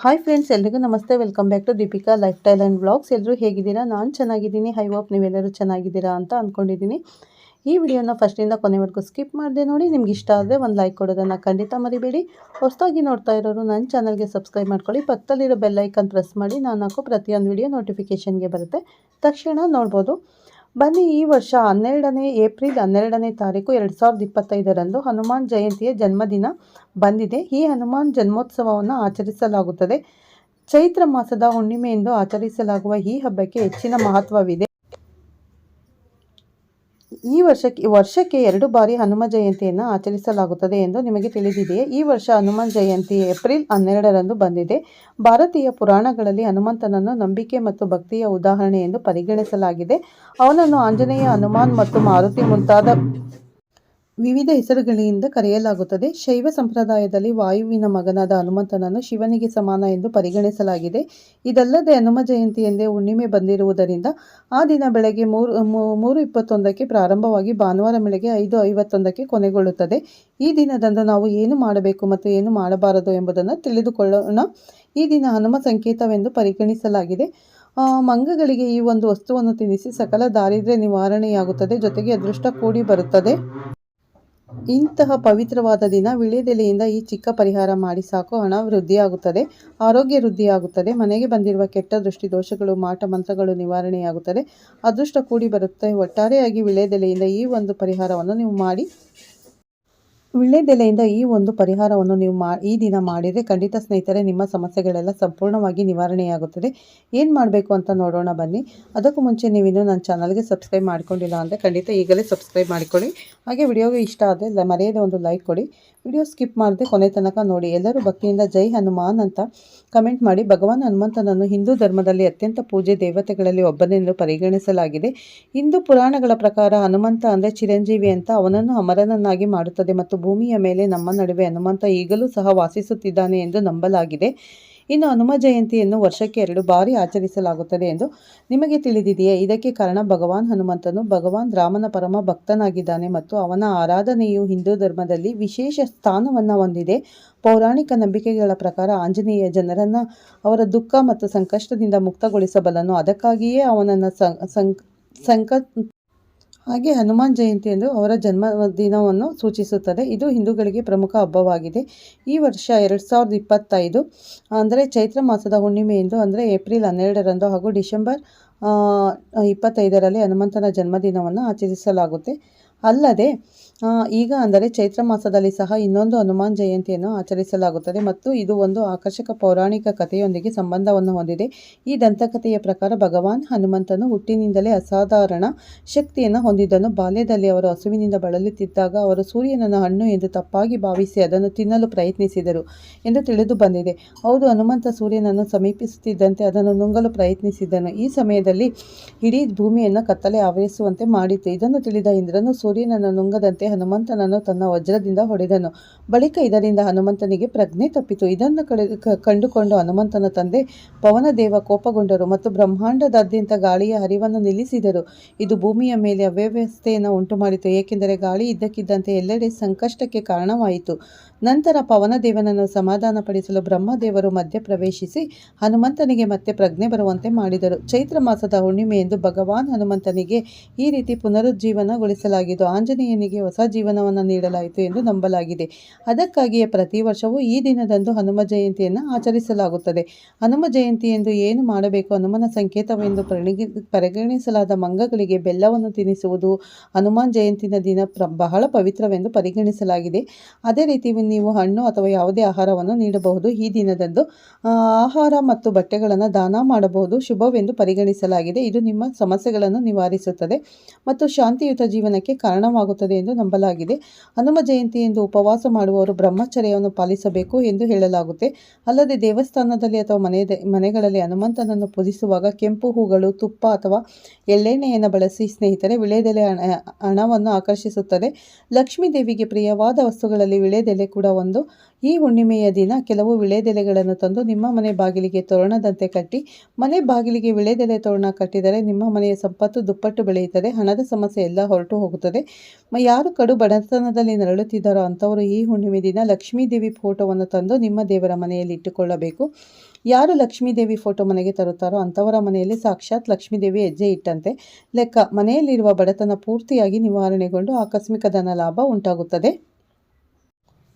Hi friends ಎಲ್ರಿಗೂ ನಮಸ್ತೆ. Welcome back to Deepika lifestyle and blogs ಎಲ್ಲರೂ ಹೇಗಿದ್ದೀರಾ? ನಾನು ಚೆನ್ನಾಗಿದ್ದೀನಿ. ಹೈ ಹೋಪ್ ನೀವೆಲ್ಲರೂ ಚೆನ್ನಾಗಿದ್ದೀರಾ ಅಂತ ಅಂದ್ಕೊಂಡಿದ್ದೀನಿ ಈ ವಿಡಿಯೋನ ಫಸ್ಟಿಂದ ಕೊನೆವರೆಗೂ ಸ್ಕಿಪ್ ಮಾಡಿದೆ ನೋಡಿ. ನಿಮ್ಗೆ ಇಷ್ಟ ಆದರೆ ಒಂದು ಲೈಕ್ ಕೊಡೋದನ್ನು ಖಂಡಿತ ಮರಿಬೇಡಿ. ಹೊಸದಾಗಿ ನೋಡ್ತಾ ಇರೋರು ನನ್ನ ಚಾನಲ್ಗೆ ಸಬ್ಸ್ಕ್ರೈಬ್ ಮಾಡ್ಕೊಳ್ಳಿ. ಪಕ್ಕದಲ್ಲಿರೋ ಬೆಲ್ಲೈಕನ್ ಪ್ರೆಸ್ ಮಾಡಿ. ನಾನು ಹಾಕೋ ಪ್ರತಿಯೊಂದು ವಿಡಿಯೋ ನೋಟಿಫಿಕೇಷನ್ಗೆ ಬರುತ್ತೆ. ತಕ್ಷಣ ನೋಡ್ಬೋದು. ಬನ್ನಿ ಈ ವರ್ಷ ಹನ್ನೆರಡನೇ ಏಪ್ರಿಲ್ ಹನ್ನೆರಡನೇ ತಾರೀಕು ಎರಡು ಸಾವಿರದ ಇಪ್ಪತ್ತೈದರಂದು ಹನುಮಾನ್ ಜಯಂತಿಯ ಜನ್ಮದಿನ ಬಂದಿದೆ. ಈ ಹನುಮಾನ್ ಜನ್ಮೋತ್ಸವವನ್ನು ಆಚರಿಸಲಾಗುತ್ತದೆ. ಚೈತ್ರ ಮಾಸದ ಹುಣ್ಣಿಮೆಯೆಂದು ಆಚರಿಸಲಾಗುವ ಈ ಹಬ್ಬಕ್ಕೆ ಹೆಚ್ಚಿನ ಮಹತ್ವವಿದೆ. ಈ ವರ್ಷಕ್ಕೆ ವರ್ಷಕ್ಕೆ ಎರಡು ಬಾರಿ ಹನುಮ ಜಯಂತಿಯನ್ನು ಆಚರಿಸಲಾಗುತ್ತದೆ ಎಂದು ನಿಮಗೆ ತಿಳಿದಿದೆಯೇ? ಈ ವರ್ಷ ಹನುಮಾನ್ ಜಯಂತಿ ಏಪ್ರಿಲ್ ಹನ್ನೆರಡರಂದು ಬಂದಿದೆ. ಭಾರತೀಯ ಪುರಾಣಗಳಲ್ಲಿ ಹನುಮಂತನನ್ನು ನಂಬಿಕೆ ಮತ್ತು ಭಕ್ತಿಯ ಉದಾಹರಣೆ ಎಂದು ಪರಿಗಣಿಸಲಾಗಿದೆ. ಅವನನ್ನು ಆಂಜನೇಯ ಹನುಮಾನ್ ಮತ್ತು ಮಾರುತಿ ಮುಂತಾದ ವಿವಿಧ ಹೆಸರುಗಳಿಂದ ಕರೆಯಲಾಗುತ್ತದೆ. ಶೈವ ಸಂಪ್ರದಾಯದಲ್ಲಿ ವಾಯುವಿನ ಮಗನಾದ ಹನುಮಂತನನ್ನು ಶಿವನಿಗೆ ಸಮಾನ ಎಂದು ಪರಿಗಣಿಸಲಾಗಿದೆ. ಇದಲ್ಲದೆ ಹನುಮ ಜಯಂತಿ ಎಂದೇ ಹುಣ್ಣಿಮೆ ಬಂದಿರುವುದರಿಂದ ಆ ದಿನ ಬೆಳಗ್ಗೆ ಮೂರು ಮೂರು ಇಪ್ಪತ್ತೊಂದಕ್ಕೆ ಪ್ರಾರಂಭವಾಗಿ ಭಾನುವಾರ ಬೆಳಗ್ಗೆ ಐದು ಐವತ್ತೊಂದಕ್ಕೆ ಕೊನೆಗೊಳ್ಳುತ್ತದೆ. ಈ ದಿನದಂದು ನಾವು ಏನು ಮಾಡಬೇಕು ಮತ್ತು ಏನು ಮಾಡಬಾರದು ಎಂಬುದನ್ನು ತಿಳಿದುಕೊಳ್ಳೋಣ. ಈ ದಿನ ಹನುಮ ಸಂಕೇತವೆಂದು ಪರಿಗಣಿಸಲಾಗಿದೆ. ಮಂಗಗಳಿಗೆ ಈ ಒಂದು ವಸ್ತುವನ್ನು ತಿನ್ನಿಸಿ ಸಕಲ ದಾರಿದ್ರ್ಯ ನಿವಾರಣೆಯಾಗುತ್ತದೆ. ಜೊತೆಗೆ ಅದೃಷ್ಟ ಕೂಡಿ ಬರುತ್ತದೆ. ಇಂತಹ ಪವಿತ್ರವಾದ ದಿನ ವಿಳೆದೆಲೆಯಿಂದ ಈ ಚಿಕ್ಕ ಪರಿಹಾರ ಮಾಡಿ ಸಾಕು. ಹಣ ವೃದ್ಧಿಯಾಗುತ್ತದೆ, ಆರೋಗ್ಯ ವೃದ್ಧಿಯಾಗುತ್ತದೆ, ಮನೆಗೆ ಬಂದಿರುವ ಕೆಟ್ಟ ದೃಷ್ಟಿ ದೋಷಗಳು, ಮಾಟ ಮಂತ್ರಗಳು ನಿವಾರಣೆಯಾಗುತ್ತದೆ. ಅದೃಷ್ಟ ಕೂಡಿ ಬರುತ್ತೆ. ಒಟ್ಟಾರೆಯಾಗಿ ವಿಳೆದೆಲೆಯಿಂದ ಈ ಒಂದು ಪರಿಹಾರವನ್ನು ನೀವು ಮಾಡಿ ವಿಳ್ಯದೆಲೆಯಿಂದ ಈ ಒಂದು ಪರಿಹಾರವನ್ನು ನೀವು ಮಾ, ಈ ದಿನ ಮಾಡಿದರೆ ಖಂಡಿತ ಸ್ನೇಹಿತರೆ, ನಿಮ್ಮ ಸಮಸ್ಯೆಗಳೆಲ್ಲ ಸಂಪೂರ್ಣವಾಗಿ ನಿವಾರಣೆಯಾಗುತ್ತದೆ. ಏನು ಮಾಡಬೇಕು ಅಂತ ನೋಡೋಣ ಬನ್ನಿ. ಅದಕ್ಕೂ ಮುಂಚೆ ನೀವಿನ್ನೂ ನನ್ನ ಚಾನಲ್ಗೆ ಸಬ್ಸ್ಕ್ರೈಬ್ ಮಾಡ್ಕೊಂಡಿಲ್ಲ ಅಂದರೆ ಖಂಡಿತ ಈಗಲೇ ಸಬ್ಸ್ಕ್ರೈಬ್ ಮಾಡಿಕೊಳ್ಳಿ. ಹಾಗೆ ವಿಡಿಯೋಗೆ ಇಷ್ಟ ಆದರೆ ಮರೆಯದೆ ಒಂದು ಲೈಕ್ ಕೊಡಿ. ವಿಡಿಯೋ ಸ್ಕಿಪ್ ಮಾಡದೆ ಕೊನೆ ತನಕ ನೋಡಿ. ಎಲ್ಲರೂ ಭಕ್ತಿಯಿಂದ ಜೈ ಹನುಮಾನ್ ಅಂತ ಕಮೆಂಟ್ ಮಾಡಿ. ಭಗವಾನ್ ಹನುಮಂತನನ್ನು ಹಿಂದೂ ಧರ್ಮದಲ್ಲಿ ಅತ್ಯಂತ ಪೂಜೆ ದೇವತೆಗಳಲ್ಲಿ ಒಬ್ಬನೆಂದು ಪರಿಗಣಿಸಲಾಗಿದೆ. ಹಿಂದೂ ಪುರಾಣಗಳ ಪ್ರಕಾರ ಹನುಮಂತ ಅಂದರೆ ಚಿರಂಜೀವಿ ಅಂತ ಅವನನ್ನು ಅಮರನನ್ನಾಗಿ ಮಾಡುತ್ತದೆ ಮತ್ತು ಭೂಮಿಯ ಮೇಲೆ ನಮ್ಮ ನಡುವೆ ಹನುಮಂತ ಈಗಲೂ ಸಹ ವಾಸಿಸುತ್ತಿದ್ದಾನೆ ಎಂದು ನಂಬಲಾಗಿದೆ. ಇನ್ನು ಹನುಮ ಜಯಂತಿಯನ್ನು ವರ್ಷಕ್ಕೆ ಎರಡು ಬಾರಿ ಆಚರಿಸಲಾಗುತ್ತದೆ ಎಂದು ನಿಮಗೆ ತಿಳಿದಿದೆಯೇ? ಇದಕ್ಕೆ ಕಾರಣ ಭಗವಾನ್ ಹನುಮಂತನು ಭಗವಾನ್ ರಾಮನ ಪರಮ ಭಕ್ತನಾಗಿದ್ದಾನೆ ಮತ್ತು ಅವನ ಆರಾಧನೆಯು ಹಿಂದೂ ಧರ್ಮದಲ್ಲಿ ವಿಶೇಷ ಸ್ಥಾನವನ್ನು ಹೊಂದಿದೆ. ಪೌರಾಣಿಕ ನಂಬಿಕೆಗಳ ಪ್ರಕಾರ ಆಂಜನೇಯ ಜನರನ್ನು ಅವರ ದುಃಖ ಮತ್ತು ಸಂಕಷ್ಟದಿಂದ ಮುಕ್ತಗೊಳಿಸಬಲ್ಲನು. ಅದಕ್ಕಾಗಿಯೇ ಅವನನ್ನು ಸಂಕ ಹಾಗೆ ಹನುಮಾನ್ ಜಯಂತಿ ಎಂದು ಅವರ ಜನ್ಮದಿನವನ್ನು ಸೂಚಿಸುತ್ತದೆ. ಇದು ಹಿಂದೂಗಳಿಗೆ ಪ್ರಮುಖ ಹಬ್ಬವಾಗಿದೆ. ಈ ವರ್ಷ ಎರಡು ಸಾವಿರದ ಇಪ್ಪತ್ತೈದು, ಅಂದರೆ ಚೈತ್ರ ಮಾಸದ ಹುಣ್ಣಿಮೆಯಂದು ಅಂದರೆ ಏಪ್ರಿಲ್ ಹನ್ನೆರಡರಂದು ಹಾಗೂ ಡಿಸೆಂಬರ್ ಇಪ್ಪತ್ತೈದರಲ್ಲಿ ಹನುಮಂತನ ಜನ್ಮದಿನವನ್ನು ಆಚರಿಸಲಾಗುತ್ತೆ. ಅಲ್ಲದೆ ಈಗ ಅಂದರೆ ಚೈತ್ರ ಮಾಸದಲ್ಲಿ ಸಹ ಇನ್ನೊಂದು ಹನುಮಾನ್ ಜಯಂತಿಯನ್ನು ಆಚರಿಸಲಾಗುತ್ತದೆ ಮತ್ತು ಇದು ಒಂದು ಆಕರ್ಷಕ ಪೌರಾಣಿಕ ಕಥೆಯೊಂದಿಗೆ ಸಂಬಂಧವನ್ನು ಹೊಂದಿದೆ. ಈ ದಂತಕಥೆಯ ಪ್ರಕಾರ ಭಗವಾನ್ ಹನುಮಂತನು ಹುಟ್ಟಿನಿಂದಲೇ ಅಸಾಧಾರಣ ಶಕ್ತಿಯನ್ನು ಹೊಂದಿದ್ದನು. ಬಾಲ್ಯದಲ್ಲಿ ಅವರು ಹಸುವಿನಿಂದ ಬಳಲುತ್ತಿದ್ದಾಗ ಅವರು ಸೂರ್ಯನನ್ನು ಹಣ್ಣು ಎಂದು ತಪ್ಪಾಗಿ ಭಾವಿಸಿ ಅದನ್ನು ತಿನ್ನಲು ಪ್ರಯತ್ನಿಸಿದರು ಎಂದು ತಿಳಿದು ಬಂದಿದೆ. ಹೌದು, ಹನುಮಂತ ಸೂರ್ಯನನ್ನು ಸಮೀಪಿಸುತ್ತಿದ್ದಂತೆ ಅದನ್ನು ನುಂಗಲು ಪ್ರಯತ್ನಿಸಿದ್ದನು. ಈ ಸಮಯದಲ್ಲಿ ಇಡೀ ಭೂಮಿಯನ್ನು ಕತ್ತಲೆ ಆವರಿಸುವಂತೆ ಮಾಡಿತು ಇದನ್ನು ತಿಳಿದ ಇಂದ್ರನು ಸೂರ್ಯನನ್ನು ನುಂಗದಂತೆ ಹನುಮಂತನನ್ನು ತನ್ನ ವಜ್ರದಿಂದ ಹೊಡೆದನು. ಬಳಿಕ ಇದರಿಂದ ಹನುಮಂತನಿಗೆ ಪ್ರಜ್ಞೆ ತಪ್ಪಿತು. ಇದನ್ನು ಕಳೆ ಕಂಡುಕೊಂಡು ಹನುಮಂತನ ತಂದೆ ಪವನದೇವ ಕೋಪಗೊಂಡರು ಮತ್ತು ಬ್ರಹ್ಮಾಂಡದಾದ್ಯಂತ ಗಾಳಿಯ ಹರಿವನ್ನು ನಿಲ್ಲಿಸಿದರು. ಇದು ಭೂಮಿಯ ಮೇಲೆ ಅವ್ಯವಸ್ಥೆಯನ್ನು ಉಂಟುಮಾಡಿತು, ಏಕೆಂದರೆ ಗಾಳಿ ಇದ್ದಕ್ಕಿದ್ದಂತೆ ಎಲ್ಲೆಡೆ ಸಂಕಷ್ಟಕ್ಕೆ ಕಾರಣವಾಯಿತು. ನಂತರ ಪವನದೇವನನ್ನು ಸಮಾಧಾನಪಡಿಸಲು ಬ್ರಹ್ಮದೇವರು ಮಧ್ಯ ಪ್ರವೇಶಿಸಿ ಹನುಮಂತನಿಗೆ ಮತ್ತೆ ಪ್ರಜ್ಞೆ ಬರುವಂತೆ ಮಾಡಿದರು. ಚೈತ್ರ ಮಾಸದ ಹುಣ್ಣಿಮೆಯೆಂದು ಭಗವಾನ್ ಹನುಮಂತನಿಗೆ ಈ ರೀತಿ ಪುನರುಜ್ಜೀವನಗೊಳಿಸಲಾಗಿದ್ದು, ಆಂಜನೇಯನಿಗೆ ಹೊಸ ಜೀವನವನ್ನು ನೀಡಲಾಯಿತು ಎಂದು ನಂಬಲಾಗಿದೆ. ಅದಕ್ಕಾಗಿಯೇ ಪ್ರತಿ ವರ್ಷವೂ ಈ ದಿನದಂದು ಹನುಮ ಜಯಂತಿಯನ್ನು ಆಚರಿಸಲಾಗುತ್ತದೆ. ಹನುಮ ಜಯಂತಿ ಎಂದು ಏನು ಮಾಡಬೇಕು? ಹನುಮನ ಸಂಕೇತವೆಂದು ಪರಿಗಣಿಸಲಾದ ಮಂಗಗಳಿಗೆ ಬೆಲ್ಲವನ್ನು ತಿನ್ನಿಸುವುದು ಹನುಮಾನ್ ಜಯಂತಿನ ದಿನ ಬಹಳ ಪವಿತ್ರವೆಂದು ಪರಿಗಣಿಸಲಾಗಿದೆ. ಅದೇ ರೀತಿ ನೀವು ಹಣ್ಣು ಅಥವಾ ಯಾವುದೇ ಆಹಾರವನ್ನು ನೀಡಬಹುದು. ಈ ದಿನದಂದು ಆಹಾರ ಮತ್ತು ಬಟ್ಟೆಗಳನ್ನು ದಾನ ಮಾಡಬಹುದು. ಶುಭವೆಂದು ಪರಿಗಣಿಸಲಾಗಿದೆ. ಇದು ನಿಮ್ಮ ಸಮಸ್ಯೆಗಳನ್ನು ನಿವಾರಿಸುತ್ತದೆ ಮತ್ತು ಶಾಂತಿಯುತ ಜೀವನಕ್ಕೆ ಕಾರಣವಾಗುತ್ತದೆ ಎಂದು ನಂಬಲಾಗಿದೆ. ಹನುಮ ಜಯಂತಿ ಎಂದು ಉಪವಾಸ ಮಾಡುವವರು ಬ್ರಹ್ಮಚರ್ಯವನ್ನು ಪಾಲಿಸಬೇಕು ಎಂದು ಹೇಳಲಾಗುತ್ತೆ. ಅಲ್ಲದೆ ದೇವಸ್ಥಾನದಲ್ಲಿ ಅಥವಾ ಮನೆ ಮನೆಗಳಲ್ಲಿ ಹನುಮಂತನನ್ನು ಪೂಜಿಸುವಾಗ ಕೆಂಪು ಹೂಗಳು, ತುಪ್ಪ ಅಥವಾ ಎಳ್ಳೆಣ್ಣೆಯನ್ನು ಬಳಸಿ ಸ್ನೇಹಿತರೆ, ವಿಳೆದೆಲೆ ಹಣವನ್ನು ಆಕರ್ಷಿಸುತ್ತದೆ. ಲಕ್ಷ್ಮೀ ದೇವಿಗೆ ಪ್ರಿಯವಾದ ವಸ್ತುಗಳಲ್ಲಿ ವಿಳೆದೆಲೆ ಕೂಡ ಕೂಡ ಒಂದು. ಈ ಹುಣ್ಣಿಮೆಯ ದಿನ ಕೆಲವು ವಿಳೆದೆಲೆಗಳನ್ನು ತಂದು ನಿಮ್ಮ ಮನೆ ಬಾಗಿಲಿಗೆ ತೋರಣದಂತೆ ಕಟ್ಟಿ, ಮನೆ ಬಾಗಿಲಿಗೆ ವಿಳೆದೆಲೆ ತೋರಣ ಕಟ್ಟಿದರೆ ನಿಮ್ಮ ಮನೆಯ ಸಂಪತ್ತು ದುಪ್ಪಟ್ಟು ಬೆಳೆಯುತ್ತದೆ, ಹಣದ ಸಮಸ್ಯೆ ಎಲ್ಲ ಹೊರಟು ಹೋಗುತ್ತದೆ. ಯಾರು ಕಡು ಬಡತನದಲ್ಲಿ ನರಳುತ್ತಿದ್ದಾರೋ ಅಂಥವರು ಈ ಹುಣ್ಣಿಮೆ ದಿನ ಲಕ್ಷ್ಮೀ ದೇವಿ ಫೋಟೋವನ್ನು ತಂದು ನಿಮ್ಮ ದೇವರ ಮನೆಯಲ್ಲಿ ಇಟ್ಟುಕೊಳ್ಳಬೇಕು. ಯಾರು ಲಕ್ಷ್ಮೀ ದೇವಿ ಫೋಟೋ ಮನೆಗೆ ತರುತ್ತಾರೋ ಅಂಥವರ ಮನೆಯಲ್ಲಿ ಸಾಕ್ಷಾತ್ ಲಕ್ಷ್ಮೀ ದೇವಿ ಹೆಜ್ಜೆ ಇಟ್ಟಂತೆ. ಲೆಕ್ಕ, ಮನೆಯಲ್ಲಿರುವ ಬಡತನ ಪೂರ್ತಿಯಾಗಿ ನಿವಾರಣೆಗೊಂಡು ಆಕಸ್ಮಿಕ ಧನ ಲಾಭ ಉಂಟಾಗುತ್ತದೆ.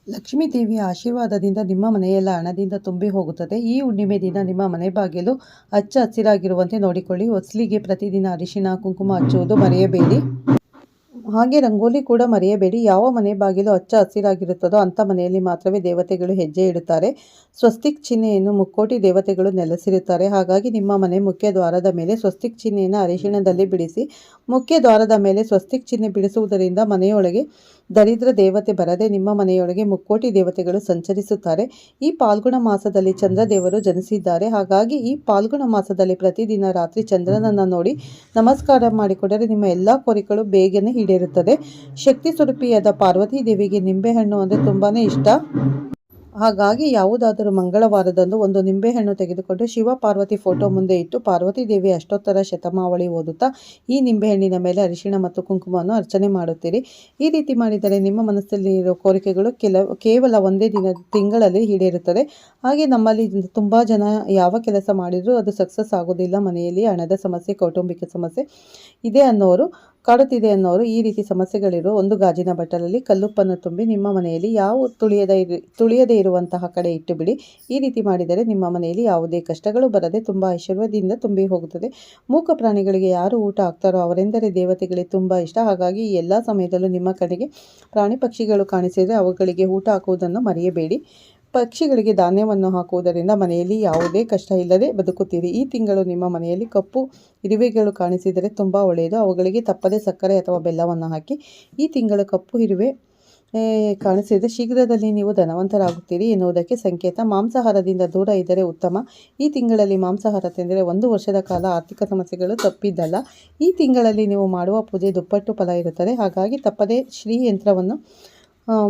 ಲಕ್ಷ್ಮೀ ದೇವಿಯ ಆಶೀರ್ವಾದದಿಂದ ನಿಮ್ಮ ಮನೆಯೆಲ್ಲ ಹಣದಿಂದ ತುಂಬಿ ಹೋಗುತ್ತದೆ. ಈ ಹುಣ್ಣಿಮೆ ದಿನ ನಿಮ್ಮ ಮನೆ ಬಾಗಿಲು ಹಚ್ಚ ಹಸಿರಾಗಿರುವಂತೆ ನೋಡಿಕೊಳ್ಳಿ. ಹೊಸಲಿಗೆ ಪ್ರತಿದಿನ ಅರಿಶಿನ, ಕುಂಕುಮ ಹಚ್ಚುವುದು ಮರೆಯಬೇಡಿ. ಹಾಗೆ ರಂಗೋಲಿ ಕೂಡ ಮರೆಯಬೇಡಿ. ಯಾವ ಮನೆ ಬಾಗಿಲು ಅಚ್ಚ ಹಸಿರಾಗಿರುತ್ತದೋ ಅಂಥ ಮನೆಯಲ್ಲಿ ಮಾತ್ರವೇ ದೇವತೆಗಳು ಹೆಜ್ಜೆ ಇಡುತ್ತಾರೆ. ಸ್ವಸ್ತಿಕ್ ಚಿಹ್ನೆಯನ್ನು ಮುಕ್ಕೋಟಿ ದೇವತೆಗಳು ನೆಲೆಸಿರುತ್ತಾರೆ. ಹಾಗಾಗಿ ನಿಮ್ಮ ಮನೆ ಮುಖ್ಯ ದ್ವಾರದ ಮೇಲೆ ಸ್ವಸ್ತಿಕ್ ಚಿಹ್ನೆಯನ್ನು ಅರಿಶಿಣದಲ್ಲಿ ಬಿಡಿಸಿ, ಮುಖ್ಯ ದ್ವಾರದ ಮೇಲೆ ಸ್ವಸ್ತಿಕ್ ಚಿಹ್ನೆ ಬಿಡಿಸುವುದರಿಂದ ಮನೆಯೊಳಗೆ ದರಿದ್ರ ದೇವತೆ ಬರದೆ ನಿಮ್ಮ ಮನೆಯೊಳಗೆ ಮುಕ್ಕೋಟಿ ದೇವತೆಗಳು ಸಂಚರಿಸುತ್ತಾರೆ. ಈ ಪಾಲ್ಗುಣ ಮಾಸದಲ್ಲಿ ಚಂದ್ರದೇವರು ಜನಿಸಿದ್ದಾರೆ. ಹಾಗಾಗಿ ಈ ಪಾಲ್ಗುಣ ಮಾಸದಲ್ಲಿ ಪ್ರತಿದಿನ ರಾತ್ರಿ ಚಂದ್ರನನ್ನು ನೋಡಿ ನಮಸ್ಕಾರ ಮಾಡಿಕೊಂಡರೆ ನಿಮ್ಮ ಎಲ್ಲ ಕೋರಿಕೆಗಳು ಬೇಗನೆ ಈಡೇರುತ್ತದೆ. ಶಕ್ತಿ ಸ್ವರೂಪಿಯಾದ ಪಾರ್ವತಿ ದೇವಿಗೆ ನಿಂಬೆಹಣ್ಣು ಅಂದರೆ ತುಂಬಾ ಇಷ್ಟ. ಹಾಗಾಗಿ ಯಾವುದಾದರೂ ಮಂಗಳವಾರದಂದು ಒಂದು ನಿಂಬೆಹಣ್ಣು ತೆಗೆದುಕೊಂಡು ಶಿವ ಪಾರ್ವತಿ ಫೋಟೋ ಮುಂದೆ ಇಟ್ಟು ಪಾರ್ವತಿ ದೇವಿ ಅಷ್ಟೋತ್ತರ ಶತಮಾವಳಿ ಓದುತ್ತಾ ಈ ನಿಂಬೆಹಣ್ಣಿನ ಮೇಲೆ ಅರಿಶಿಣ ಮತ್ತು ಕುಂಕುಮವನ್ನು ಅರ್ಚನೆ ಮಾಡುತ್ತೀರಿ. ಈ ರೀತಿ ಮಾಡಿದರೆ ನಿಮ್ಮ ಮನಸ್ಸಲ್ಲಿ ಇರೋ ಕೋರಿಕೆಗಳು ಕೆಲವು ಕೇವಲ ಒಂದೇ ದಿನ ತಿಂಗಳಲ್ಲಿ ಈಡೇರುತ್ತದೆ. ಹಾಗೆ ನಮ್ಮಲ್ಲಿ ತುಂಬ ಜನ ಯಾವ ಕೆಲಸ ಮಾಡಿದರೂ ಅದು ಸಕ್ಸಸ್ ಆಗೋದಿಲ್ಲ ಮನೆಯಲ್ಲಿ ಹಣದ ಸಮಸ್ಯೆ ಕೌಟುಂಬಿಕ ಸಮಸ್ಯೆ ಇದೆ ಅನ್ನೋರು. ಕಾಡುತ್ತಿದೆ ಅನ್ನೋರು ಈ ರೀತಿ ಸಮಸ್ಯೆಗಳಿರುವ ಒಂದು ಗಾಜಿನ ಬಟ್ಟಲಲ್ಲಿ ಕಲ್ಲುಪ್ಪನ್ನು ತುಂಬಿ ನಿಮ್ಮ ಮನೆಯಲ್ಲಿ ಯಾವ ತುಳಿಯದ ತುಳಿಯದೇ ಇರುವಂತಹ ಕಡೆ ಇಟ್ಟು ಬಿಡಿ ಈ ರೀತಿ ಮಾಡಿದರೆ ನಿಮ್ಮ ಮನೆಯಲ್ಲಿ ಯಾವುದೇ ಕಷ್ಟಗಳು ಬರದೆ ತುಂಬ ಐಶ್ವರ್ಯದಿಂದ ತುಂಬಿ ಹೋಗುತ್ತದೆ. ಮೂಕ ಪ್ರಾಣಿಗಳಿಗೆ ಯಾರು ಊಟ ಹಾಕ್ತಾರೋ ಅವರೆಂದರೆ ದೇವತೆಗಳಿಗೆ ತುಂಬ ಇಷ್ಟ. ಹಾಗಾಗಿ ಎಲ್ಲ ಸಮಯದಲ್ಲೂ ನಿಮ್ಮ ಕಡೆಗೆ ಪ್ರಾಣಿ ಪಕ್ಷಿಗಳು ಕಾಣಿಸಿದರೆ ಅವುಗಳಿಗೆ ಊಟ ಹಾಕುವುದನ್ನು ಮರೆಯಬೇಡಿ. ಪಕ್ಷಿಗಳಿಗೆ ಧಾನ್ಯವನ್ನು ಹಾಕುವುದರಿಂದ ಮನೆಯಲ್ಲಿ ಯಾವುದೇ ಕಷ್ಟ ಇಲ್ಲದೆ ಬದುಕುತ್ತೀರಿ. ಈ ತಿಂಗಳು ನಿಮ್ಮ ಮನೆಯಲ್ಲಿ ಕಪ್ಪು ಇರುವೆಗಳು ಕಾಣಿಸಿದರೆ ತುಂಬ ಒಳ್ಳೆಯದು. ಅವುಗಳಿಗೆ ತಪ್ಪದೆ ಸಕ್ಕರೆ ಅಥವಾ ಬೆಲ್ಲವನ್ನು ಹಾಕಿ ಈ ತಿಂಗಳು ಕಪ್ಪು ಇರುವೆ ಕಾಣಿಸಿದರೆ ಶೀಘ್ರದಲ್ಲಿ ನೀವು ಧನವಂತರಾಗುತ್ತೀರಿ ಎನ್ನುವುದಕ್ಕೆ ಸಂಕೇತ. ಮಾಂಸಾಹಾರದಿಂದ ದೂರ ಇದ್ದರೆ ಉತ್ತಮ. ಈ ತಿಂಗಳಲ್ಲಿ ಮಾಂಸಾಹಾರ ತಿಂದರೆ ಒಂದು ವರ್ಷದ ಕಾಲ ಆರ್ಥಿಕ ಸಮಸ್ಯೆಗಳು ತಪ್ಪಿದ್ದಲ್ಲ. ಈ ತಿಂಗಳಲ್ಲಿ ನೀವು ಮಾಡುವ ಪೂಜೆ ದುಪ್ಪಟ್ಟು ಫಲ ಇರುತ್ತದೆ. ಹಾಗಾಗಿ ತಪ್ಪದೆ ಶ್ರೀ ಯಂತ್ರವನ್ನು ಆ,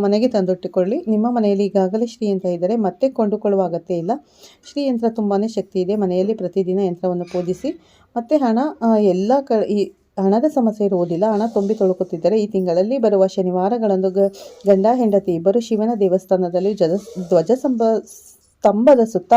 ಮನೆಗೆ ತಂದುಟ್ಟುಕೊಳ್ಳಿ. ನಿಮ್ಮ ಮನೆಯಲ್ಲಿ ಈಗಾಗಲೇ ಶ್ರೀಯಂತ್ರ ಇದ್ದರೆ ಮತ್ತೆ ಕೊಂಡುಕೊಳ್ಳುವ ಅಗತ್ಯ ಇಲ್ಲ. ಶ್ರೀಯಂತ್ರ ತುಂಬಾ ಶಕ್ತಿ ಇದೆ. ಮನೆಯಲ್ಲಿ ಪ್ರತಿದಿನ ಯಂತ್ರವನ್ನು ಪೂಜಿಸಿ ಮತ್ತು ಹಣ ಎಲ್ಲ ಕ, ಈ ಹಣದ ಸಮಸ್ಯೆ ಇರುವುದಿಲ್ಲ. ಹಣ ತುಂಬಿ ತೊಳುಕುತ್ತಿದ್ದರೆ ಈ ತಿಂಗಳಲ್ಲಿ ಬರುವ ಶನಿವಾರಗಳಂದು ಗಂಡ, ಹೆಂಡತಿ ಇಬ್ಬರು ಶಿವನ ದೇವಸ್ಥಾನದಲ್ಲಿ ಜ್ವಜ ಧ್ವಜ ಸಂಬ ಸ್ತಂಭದ ಸುತ್ತ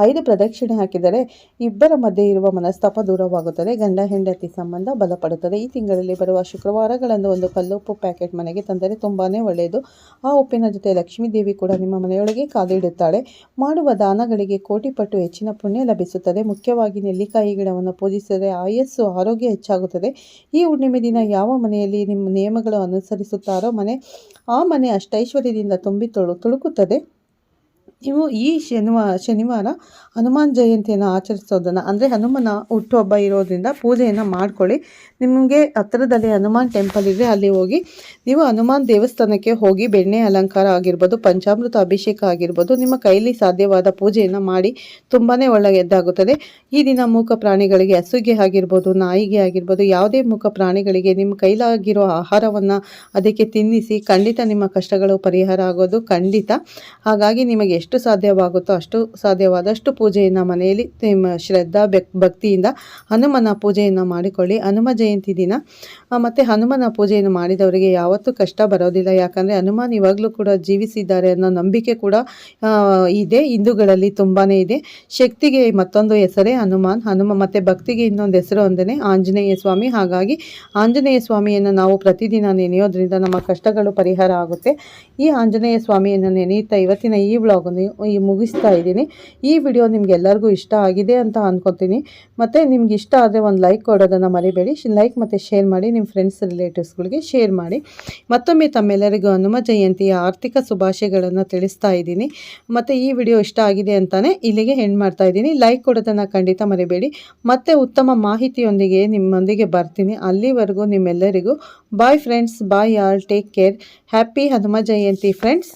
ಐದು ಪ್ರದಕ್ಷಿಣೆ ಹಾಕಿದರೆ ಇಬ್ಬರ ಮಧ್ಯೆ ಇರುವ ಮನಸ್ತಾಪ ದೂರವಾಗುತ್ತದೆ. ಗಂಡ, ಹೆಂಡತಿ ಸಂಬಂಧ ಬಲಪಡುತ್ತದೆ. ಈ ತಿಂಗಳಲ್ಲಿ ಬರುವ ಶುಕ್ರವಾರಗಳಂದು ಒಂದು ಕಲ್ಲುಪ್ಪು ಪ್ಯಾಕೆಟ್ ಮನೆಗೆ ತಂದರೆ ತುಂಬಾ ಒಳ್ಳೆಯದು. ಆ ಉಪ್ಪಿನ ಜೊತೆ ಲಕ್ಷ್ಮೀ ದೇವಿ ಕೂಡ ನಿಮ್ಮ ಮನೆಯೊಳಗೆ ಕಾಲಿಡುತ್ತಾಳೆ ಮಾಡುವ ದಾನಗಳಿಗೆ ಕೋಟಿ ಪಟ್ಟು ಹೆಚ್ಚಿನ ಪುಣ್ಯ ಲಭಿಸುತ್ತದೆ. ಮುಖ್ಯವಾಗಿ ನೆಲ್ಲಿಕಾಯಿ ಗಿಡವನ್ನು ಪೂಜಿಸಿದರೆ ಆಯಸ್ಸು, ಆರೋಗ್ಯ ಹೆಚ್ಚಾಗುತ್ತದೆ. ಈ ಹುಣ್ಣಿಮೆ ದಿನ ಯಾವ ಮನೆಯಲ್ಲಿ ನಿಮ್ಮ ನಿಯಮಗಳು ಅನುಸರಿಸುತ್ತಾರೋ ಮನೆ, ಆ ಮನೆ ಅಷ್ಟೈಶ್ವರ್ಯದಿಂದ ತುಂಬಿ ತುಳು, ತುಳುಕುತ್ತದೆ. ನೀವು ಈ ಶನಿವಾರ ಶನಿವಾರ ಹನುಮಾನ್ ಜಯಂತಿಯನ್ನು ಆಚರಿಸೋದನ್ನು, ಅಂದರೆ ಹನುಮನ ಹುಟ್ಟುಹಬ್ಬ ಇರೋದ್ರಿಂದ ಪೂಜೆಯನ್ನು ಮಾಡ್ಕೊಳ್ಳಿ. ನಿಮಗೆ ಹತ್ತಿರದಲ್ಲಿ ಹನುಮಾನ್ ಟೆಂಪಲ್ ಇದೆ ಅಲ್ಲಿ ಹೋಗಿ, ನೀವು ಹನುಮಾನ್ ದೇವಸ್ಥಾನಕ್ಕೆ ಹೋಗಿ ಬೆಣ್ಣೆ ಅಲಂಕಾರ ಆಗಿರ್ಬೋದು, ಪಂಚಾಮೃತ ಅಭಿಷೇಕ ಆಗಿರ್ಬೋದು, ನಿಮ್ಮ ಕೈಲಿ ಸಾಧ್ಯವಾದ ಪೂಜೆಯನ್ನು ಮಾಡಿ ತುಂಬಾ ಒಳ್ಳೆಯದಾಗುತ್ತದೆ. ಈ ದಿನ ಮೂಕ ಪ್ರಾಣಿಗಳಿಗೆ ಹಸುಗೆ ಆಗಿರ್ಬೋದು, ನಾಯಿಗೆ ಆಗಿರ್ಬೋದು, ಯಾವುದೇ ಮೂಕ ಪ್ರಾಣಿಗಳಿಗೆ ನಿಮ್ಮ ಕೈಲಾಗಿರೋ ಆಹಾರವನ್ನು ಅದಕ್ಕೆ ತಿನ್ನಿಸಿ ಖಂಡಿತ ನಿಮ್ಮ ಕಷ್ಟಗಳು ಪರಿಹಾರ ಆಗೋದು ಖಂಡಿತ. ಹಾಗಾಗಿ ನಿಮಗೆ ಸಾಧ್ಯವಾಗುತ್ತೋ ಅಷ್ಟು ಸಾಧ್ಯವಾದಷ್ಟು ಪೂಜೆಯನ್ನು ಮನೆಯಲ್ಲಿ ಶ್ರದ್ಧಾ ಭಕ್ತಿಯಿಂದ ಹನುಮನ ಪೂಜೆಯನ್ನು ಮಾಡಿಕೊಳ್ಳಿ. ಹನುಮ ಜಯಂತಿ ದಿನ. ಮತ್ತು ಹನುಮನ ಪೂಜೆಯನ್ನು ಮಾಡಿದವರಿಗೆ ಯಾವತ್ತೂ ಕಷ್ಟ ಬರೋದಿಲ್ಲ. ಯಾಕಂದರೆ ಹನುಮಾನ್ ಇವಾಗಲೂ ಕೂಡ ಜೀವಿಸಿದ್ದಾರೆ ಅನ್ನೋ ನಂಬಿಕೆ ಕೂಡ ಇದೆ. ಹಿಂದೂಗಳಲ್ಲಿ ತುಂಬಾ ಇದೆ. ಶಕ್ತಿಗೆ ಮತ್ತೊಂದು ಹೆಸರೇ ಹನುಮಾನ್. ಹನುಮ ಮತ್ತು ಭಕ್ತಿಗೆ ಇನ್ನೊಂದು ಹೆಸರು ಒಂದೇ ಆಂಜನೇಯ ಸ್ವಾಮಿ. ಹಾಗಾಗಿ ಆಂಜನೇಯ ಸ್ವಾಮಿಯನ್ನು ನಾವು ಪ್ರತಿದಿನ ನೆನೆಯೋದ್ರಿಂದ ನಮ್ಮ ಕಷ್ಟಗಳು ಪರಿಹಾರ ಆಗುತ್ತೆ. ಈ ಆಂಜನೇಯ ಸ್ವಾಮಿಯನ್ನು ನೆನೆಯುತ್ತಾ ಇವತ್ತಿನ ಈ ವ್ಲಾಗನ್ನು ಮುಗಿಸ್ತಾ ಇದ್ದೀನಿ. ಈ ವಿಡಿಯೋ ನಿಮ್ಗೆ ಎಲ್ಲರಿಗೂ ಇಷ್ಟ ಆಗಿದೆ ಅಂತ ಅಂದ್ಕೊತೀನಿ ಮತ್ತು ನಿಮ್ಗೆ ಇಷ್ಟ ಆದರೆ ಒಂದು ಲೈಕ್ ಕೊಡೋದನ್ನು ಮರಿಬೇಡಿ. ಲೈಕ್ ಮತ್ತು ಶೇರ್ ಮಾಡಿ ನಿಮ್ಮ ಫ್ರೆಂಡ್ಸ್ ರಿಲೇಟಿವ್ಸ್ಗಳಿಗೆ ಶೇರ್ ಮಾಡಿ. ಮತ್ತೊಮ್ಮೆ ತಮ್ಮೆಲ್ಲರಿಗೂ ಹನುಮ ಜಯಂತಿಯ ಆರ್ಥಿಕ ಶುಭಾಶಯಗಳನ್ನು ತಿಳಿಸ್ತಾ ಇದ್ದೀನಿ. ಮತ್ತು ಈ ವಿಡಿಯೋ ಇಷ್ಟ ಆಗಿದೆ ಅಂತಲೇ ಇಲ್ಲಿಗೆ ಹೆಣ್ಣು ಮಾಡ್ತಾ ಇದ್ದೀನಿ. ಲೈಕ್ ಕೊಡೋದನ್ನು ಖಂಡಿತ ಮರಿಬೇಡಿ. ಮತ್ತೆ ಉತ್ತಮ ಮಾಹಿತಿಯೊಂದಿಗೆ ನಿಮ್ಮೊಂದಿಗೆ ಬರ್ತೀನಿ. ಅಲ್ಲಿವರೆಗೂ ನಿಮ್ಮೆಲ್ಲರಿಗೂ bye friends bye all take care happy Hanuma Jayanti friends